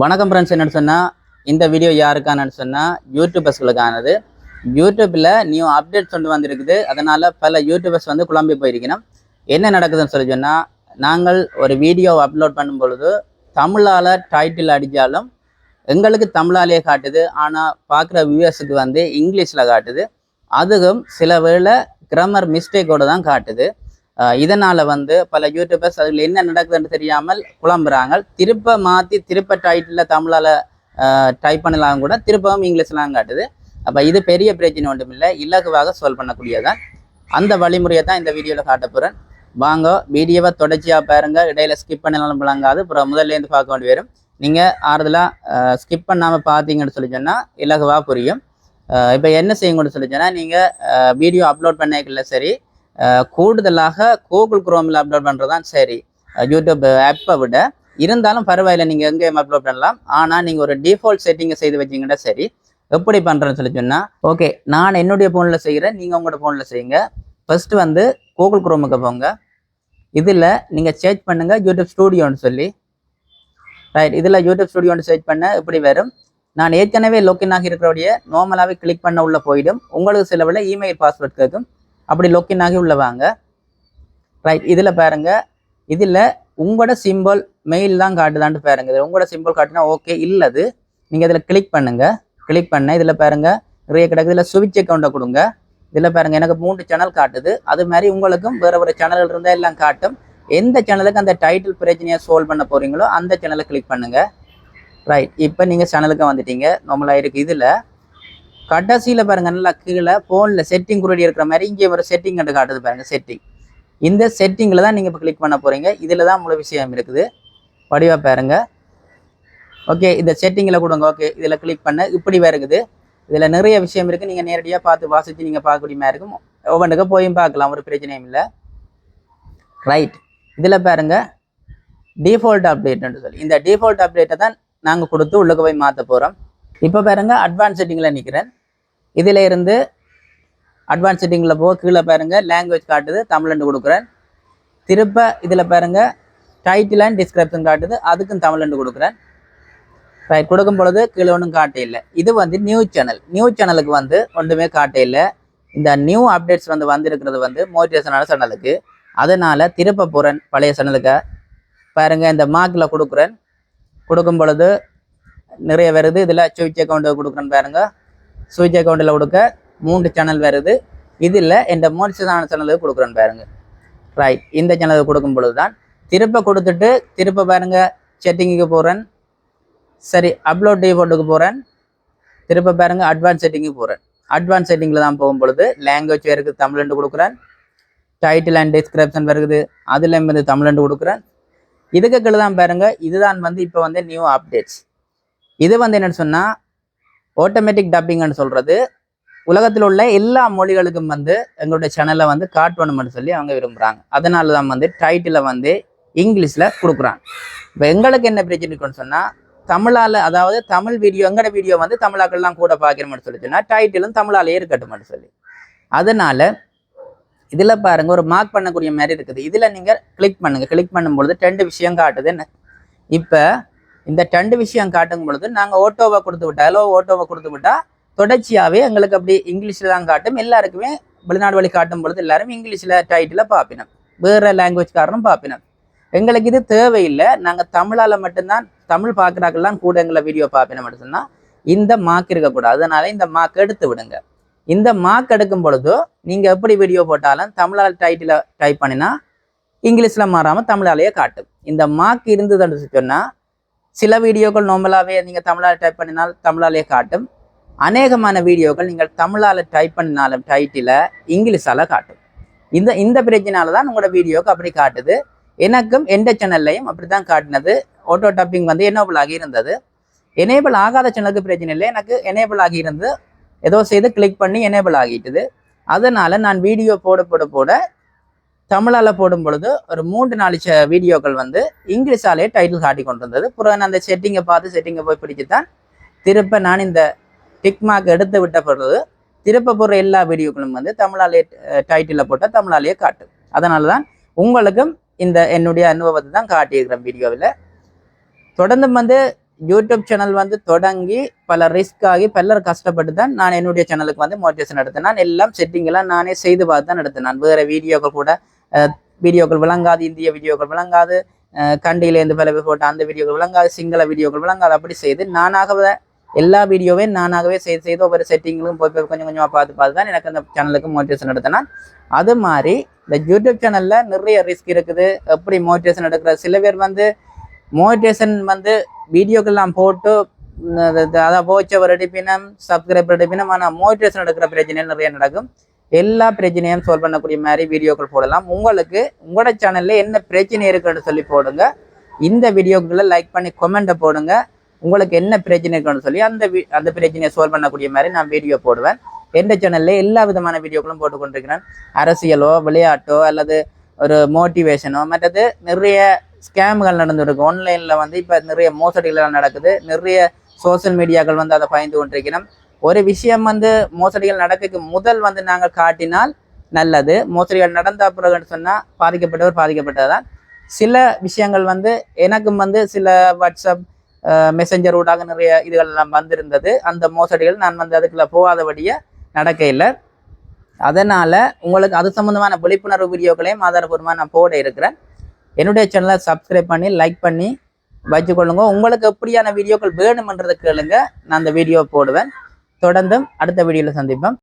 வணக்கம் ஃப்ரெண்ட்ஸ் என்னன்னு சொன்னால் இந்த வீடியோ யாருக்கானு சொன்னால் யூடியூபர்ஸ்களுக்கானது யூடியூப்பில் நியூ அப்டேட் கொண்டு வந்திருக்குது. அதனால் பல யூடியூபர்ஸ் வந்து குழம்பி போயிருக்கணும். என்ன நடக்குதுன்னு சொல்லி சொன்னால் நாங்கள் ஒரு வீடியோ அப்லோட் பண்ணும் பொழுது தமிழால் டைட்டில் அடித்தாலும் எங்களுக்கு தமிழாலேயே காட்டுது. ஆனால் பார்க்குற வியூவர்ஸுக்கு வந்து இங்கிலீஷில் காட்டுது. அதுவும் சில வேளை கிராமர் மிஸ்டேக்கோடு தான் காட்டுது. இதனால வந்து பல யூடியூபர்ஸ் அதில் என்ன நடக்குதுன்னு தெரியாமல் குழம்புறாங்க திருப்ப மாற்றி திருப்ப டைட்டில் தமிழால் டைப் பண்ணலாம் கூட திருப்பவும் இங்கிலீஷ்லாம் காட்டுது. அப்போ இது பெரிய பிரச்சனை ஒன்றும் இல்லை இலகுவாக சால்வ் பண்ணக்கூடியதான் அந்த வழிமுறையை தான் இந்த வீடியோவில் காட்ட போகிறேன் வாங்க வீடியோவை தொடர்ச்சியாக பாருங்க. இடையில ஸ்கிப் பண்ணலாம் விளங்காது. அப்புறம் முதல்லேருந்து பார்க்க வேண்டி வரும் நீங்கள் ஆறுதலாக ஸ்கிப் பண்ணாமல் பார்த்தீங்கன்னு சொல்லி சொன்னால் இலகுவாக புரியும். இப்போ என்ன செய்யுங்கன்னு சொல்லி சொன்னால் நீங்கள் வீடியோ அப்லோட் பண்ணிக்கல சரி கூடுதலாக கூகுள் குரோமில் அப்லோட் பண்ணுறது தான் சரி. யூடியூப் ஆப்பை விட. இருந்தாலும் பரவாயில்லை நீங்கள் எங்கேயும் அப்லோட் பண்ணலாம். ஆனால் நீங்கள் ஒரு டிஃபால்ட் செட்டிங்கை செய்து வச்சிங்கன்னா சரி. எப்படி பண்ணுறேன்னு சொல்லி சொன்னால் ஓகே நான் என்னுடைய ஃபோனில் செய்கிறேன் நீங்கள் உங்களோட ஃபோனில் செய்யுங்க. ஃபஸ்ட்டு வந்து கூகுள் குரோமுக்கு போங்க. இதில் நீங்கள் சர்ச் பண்ணுங்கள் யூடியூப் ஸ்டூடியோன்னு சொல்லி. ரைட் இதில் யூடியூப் ஸ்டூடியோன்னு சர்ச் பண்ண இப்படி வரும். நான் ஏற்கனவே லொக்கின் ஆகி இருக்கிறோடைய நார்மலாகவே கிளிக் பண்ண உள்ளே போயிடும். உங்களுக்கு சில இமெயில் பாஸ்வேர்ட் கேட்கும். அப்படி லொக்கின் ஆகி உள்ள வாங்க. ரைட் இதில் பாருங்க. இதில் உங்களோட சிம்பிள் மெயில் தான் காட்டுதான்ட்டு பாருங்க. இதில் உங்களோட சிம்பிள் காட்டுனா ஓகே இல்லது. நீங்கள் இதில் கிளிக் பண்ணுங்க. கிளிக் பண்ண இதில் பாருங்க. நிறைய கிடக்கு. இதில் சுவிட்ச் அக்கௌண்ட்டை கொடுங்க. இதில் பாருங்க எனக்கு மூன்று சேனல் காட்டுது. அது மாதிரி உங்களுக்கும் வேறு வேறு சேனல் இருந்தால் எல்லாம் காட்டும். எந்த சேனலுக்கு அந்த டைட்டில் பிரச்சனையை சால்வ் பண்ண போறீங்களோ அந்த சேனலை கிளிக் பண்ணுங்க. ரைட் இப்போ நீங்கள் சேனலுக்கு வந்துட்டீங்க. நம்மளாக இருக்குது இதில் கடைசியில் பாருங்க நல்லா கீழே ஃபோனில் செட்டிங் குரடி இருக்கிற மாதிரி இங்கே ஒரு செட்டிங் கண்டு காட்டுது பாருங்க செட்டிங் இந்த செட்டிங்கில் தான் நீங்கள் இப்போ கிளிக் பண்ண போகிறீங்க இதில் தான் முழு விஷயம் இருக்குது. படிவாக பாருங்க. ஓகே இந்த செட்டிங்கில் கொடுங்க. ஓகே இதில் கிளிக் பண்ண. இப்படி வருகுது இதில் நிறைய விஷயம் இருக்குது நீங்கள் நேரடியாக பார்த்து வாசித்து நீங்கள் பார்க்கக்கூடிய மாதிரி இருக்கும். ஒவ்வொன்றுக்கு போயும் பார்க்கலாம். ஒரு பிரச்சனையும் இல்லை. ரைட் இதில் பாருங்க. டிஃபால்ட் அப்டேட்னு சொல்லி. இந்த டிஃபால்ட் அப்டேட்டை தான் நாங்கள் கொடுத்து உள்ளுக்கு போய் மாற்ற போகிறோம் இப்போ பாருங்க அட்வான்ஸ் செட்டிங்கில் நிற்கிறேன் இதில் இருந்து அட்வான்ஸ் செட்டிங்கில் போக கீழே பாருங்க லாங்குவேஜ் காட்டுது தமிழ்னு கொடுக்குறேன். திருப்ப இதில் பாருங்க டைட்டில் அண்ட் டிஸ்கிரிப்ஷன் காட்டுது அதுக்கும் தமிழ்னு கொடுக்குறேன். ரைட் கொடுக்கும் பொழுது கீழே ஒன்றும் காட்ட இல்லை. இது வந்து நியூ சேனல் நியூ சேனலுக்கு வந்து ஒன்றுமே காட்ட இல்லை. இந்த நியூ அப்டேட்ஸ் வந்து வந்திருக்கிறது வந்து மோட்டிவேஷனான சேனலுக்கு அதனால் திருப்ப போகிறேன் பழைய சேனலுக்கு பாருங்கள் இந்த மார்க்கில் கொடுக்குறேன். கொடுக்கும் பொழுது நிறைய வருது. இதில் சுவிச் அக்கௌண்ட்டு கொடுக்குறேன்னு பாருங்கள் சுவிட்ச் அக்கௌண்ட்டில் கொடுக்க மூன்று சேனல் வருது. இதில் இந்த மோட்டிவேஷனான சேனலுக்கு கொடுக்குறேன்னு பாருங்க. ரைட் இந்த சேனலுக்கு கொடுக்கும் பொழுது தான் திருப்ப கொடுத்துட்டு திருப்ப பாருங்க செட்டிங்குக்கு போகிறேன் சரி அப்லோட் டிஃபோல்ட்டுக்கு போகிறேன் திருப்ப பாருங்க அட்வான்ஸ் செட்டிங்கு போகிறேன் அட்வான்ஸ் செட்டிங்கில் தான் போகும் பொழுது லாங்குவேஜ் வேறுக்கு தமிழ்ண்டு கொடுக்குறேன். டைட்டில் அண்ட் டிஸ்கிரிப்ஷன் வருது. அதில் வந்து தமிழ்ண்டு கொடுக்குறேன். இதுக்கு கீழே தான் பாருங்க இதுதான் வந்து இப்போ வந்து நியூ அப்டேட்ஸ் இது வந்து என்னென்னு சொன்னால் ஆட்டோமேட்டிக் டப்பிங்னு சொல்கிறது உலகத்தில் உள்ள எல்லா மொழிகளுக்கும் வந்து எங்களுடைய சேனலை வந்து காட்டணும்னு சொல்லி அவங்க விரும்புகிறாங்க அதனால தான் வந்து டைட்டிலை வந்து இங்கிலீஷில் கொடுக்குறாங்க. இப்போ எங்களுக்கு என்ன பிரச்சனை இருக்குன்னு சொன்னால் தமிழால் அதாவது தமிழ் வீடியோ எங்களோட வீடியோ வந்து தமிழாக்கள்லாம் கூட பார்க்கணும்னு சொல்லி சொன்னால் டைட்டிலும் தமிழாலே இருக்கட்டும்னு சொல்லி. அதனால இதில் பாருங்கள் ஒரு மார்க் பண்ணக்கூடிய மாதிரி இருக்குது. இதில் நீங்கள் கிளிக் பண்ணுங்கள் கிளிக் பண்ணும்பொழுது ரெண்டு விஷயம் காட்டுது என்ன? இப்போ இந்த ரெண்டு விஷயம் காட்டும் பொழுது நாங்கள் ஓட்டோவை கொடுத்து விட்டா ஹலோ ஓட்டோவை கொடுத்து விட்டா தொடர்ச்சியாகவே எங்களுக்கு அப்படி இங்கிலீஷில் தான் காட்டும். எல்லாருக்குமே வெளிநாடு வழி காட்டும் பொழுது எல்லாரும் இங்கிலீஷில் டைட்டில் பார்ப்பினோம் வேறு லாங்குவேஜ் காரணம் பார்ப்பினோம் எங்களுக்கு இது தேவையில்லை. நாங்கள் தமிழால் மட்டும்தான் தமிழ் பார்க்குறாக்கெல்லாம் கூட எங்களை வீடியோ பார்ப்பினோம் மட்டும் சொன்னால் இந்த மார்க் இருக்கக்கூடாது. அதனால இந்த மார்க் எடுத்து விடுங்க. இந்த மார்க் எடுக்கும் பொழுதோ நீங்கள் எப்படி வீடியோ போட்டாலும் தமிழால் டைட்டில் டைப் பண்ணினா இங்கிலீஷில் மாறாமல் தமிழாலேயே காட்டும். இந்த மார்க் இருந்ததுன்னு சொன்னால் சில வீடியோக்கள் நார்மலாகவே நீங்கள் தமிழால் டைப் பண்ணினால் தமிழாலே காட்டும். அநேகமான வீடியோக்கள் நீங்கள் தமிழால் டைப் பண்ணினாலும் டைட்டில் இங்கிலீஷால் காட்டும். இந்த இந்த பிரச்சனால தான் உங்களோட வீடியோக்கு அப்படி காட்டுது. எனக்கும் எந்த சேனல்லையும் அப்படி தான் காட்டினது. ஆட்டோ டப்பிங் வந்து எனேபிள் ஆகி இருந்தது. எனேபிள் ஆகாத சேனலுக்கு பிரச்சனை இல்லை. எனக்கு எனேபிள் ஆகி இருந்து ஏதோ செய்து கிளிக் பண்ணி எனேபிள் ஆகிட்டுது. அதனால் நான் வீடியோ போட போட போட தமிழால் போடும் பொழுது ஒரு மூன்று நாலு வீடியோக்கள் வந்து இங்கிலீஷாலே டைட்டில் காட்டி கொண்டு வந்தது அப்புறம் நான் அந்த செட்டிங்கை பார்த்து செட்டிங்கை போய் பிடிச்சு தான் திருப்ப நான் இந்த டிக் மார்க் எடுத்து விட்ட பிறகு திருப்ப போடுற எல்லா வீடியோக்களும் வந்து தமிழாலே டைட்டிலில் போட்டால் தமிழாலேயே காட்டும் அதனால தான் உங்களுக்கும் இந்த என்னுடைய அனுபவத்தை தான் காட்டியிருக்கிறேன் வீடியோவில். தொடர்ந்து வந்து யூடியூப் சேனல் வந்து தொடங்கி பல ரிஸ்க் ஆகி பலர் கஷ்டப்பட்டு தான் நான் என்னுடைய சேனலுக்கு வந்து மோட்டிவேஷன் எடுத்தேன் நான் எல்லாம் செட்டிங்கெல்லாம் நானே செய்து பார்த்து தான் எடுத்தேன் நான் வேறு வீடியோக்கள் கூட வீடியோக்கள் விளங்காது இந்திய வீடியோக்கள் விளங்காது கண்டியிலேருந்து பல பேர் போட்ட அந்த வீடியோக்கள் விளங்காது சிங்கள வீடியோக்கள் விளங்காது. அப்படி செய்து நானாகவே எல்லா வீடியோவே நானாகவே செய்து செய்து ஒவ்வொரு செட்டிங்களும் போய் போய் கொஞ்சம் கொஞ்சமாக பார்த்து பார்த்து தான் எனக்கு அந்த சேனலுக்கு மோட்டிவேஷன் எடுத்தேன் அது மாதிரி இந்த யூடியூப் சேனலில் நிறைய ரிஸ்க் இருக்குது. எப்படி மோட்டிவேஷன் எடுக்கிற? சில பேர் வந்து மோட்டிவேஷன் வந்து வீடியோக்கெல்லாம் போட்டு அதை போச்சவர் எடுப்பினம் சப்ஸ்கிரைபர் எடுப்பினம் ஆனால் மோட்டிவேஷன் எடுக்கிற பிரச்சனைகள் நிறைய நடக்கும். எல்லா பிரச்சனையும் சால்வ் பண்ணக்கூடிய மாதிரி வீடியோக்கள் போடலாம். உங்களுக்கு உங்களோட சேனல்ல என்ன பிரச்சனை இருக்குன்னு சொல்லி போடுங்க. இந்த வீடியோக்களை லைக் பண்ணி கொமெண்ட்டை போடுங்க. உங்களுக்கு என்ன பிரச்சனை இருக்குன்னு சொல்லி அந்த வி- அந்த பிரச்சனையை சால்வ் பண்ணக்கூடிய மாதிரி நான் வீடியோ போடுவேன். எந்த சேனல்ல எல்லா விதமான வீடியோக்களும் போட்டு கொண்டிருக்கிறேன். அரசியலோ விளையாட்டோ அல்லது ஒரு மோட்டிவேஷனோ மற்றது நிறைய ஸ்கேம்கள் நடந்துருக்கு ஆன்லைனில் வந்து இப்போ நிறைய மோசடிகள் நடக்குது. நிறைய சோஷியல் மீடியாக்கள் வந்து அதை பயந்து கொண்டிருக்கிறோம். ஒரு விஷயம் வந்து மோசடிகள் நடக்க முதல் வந்து நாங்கள் காட்டினால் நல்லது. மோசடிகள் நடந்த பிறகுன்னு சொன்னால் பாதிக்கப்பட்டவர் பாதிக்கப்பட்டதான் சில விஷயங்கள் வந்து எனக்கும் வந்து சில வாட்ஸ்அப் மெசஞ்சர் ஊடாக நிறைய இதுகள் எல்லாம் வந்திருந்தது. அந்த மோசடிகள் நான் வந்து அதுக்குள்ள போகாதபடியே நடக்க இல்லை அதனால் உங்களுக்கு அது சம்மந்தமான விழிப்புணர்வு வீடியோக்களையும் ஆதாரபூர்வமாக நான் போட இருக்கிறேன். என்னுடைய சேனலை சப்ஸ்கிரைப் பண்ணி லைக் பண்ணி வச்சுக்கொள்ளுங்க உங்களுக்கு எப்படியான வீடியோக்கள் வேணுமன்றதை கேளுங்க. நான் அந்த வீடியோ போடுவேன். தொடர்ந்தும் அடுத்த வீடியோவில் சந்திப்போம்.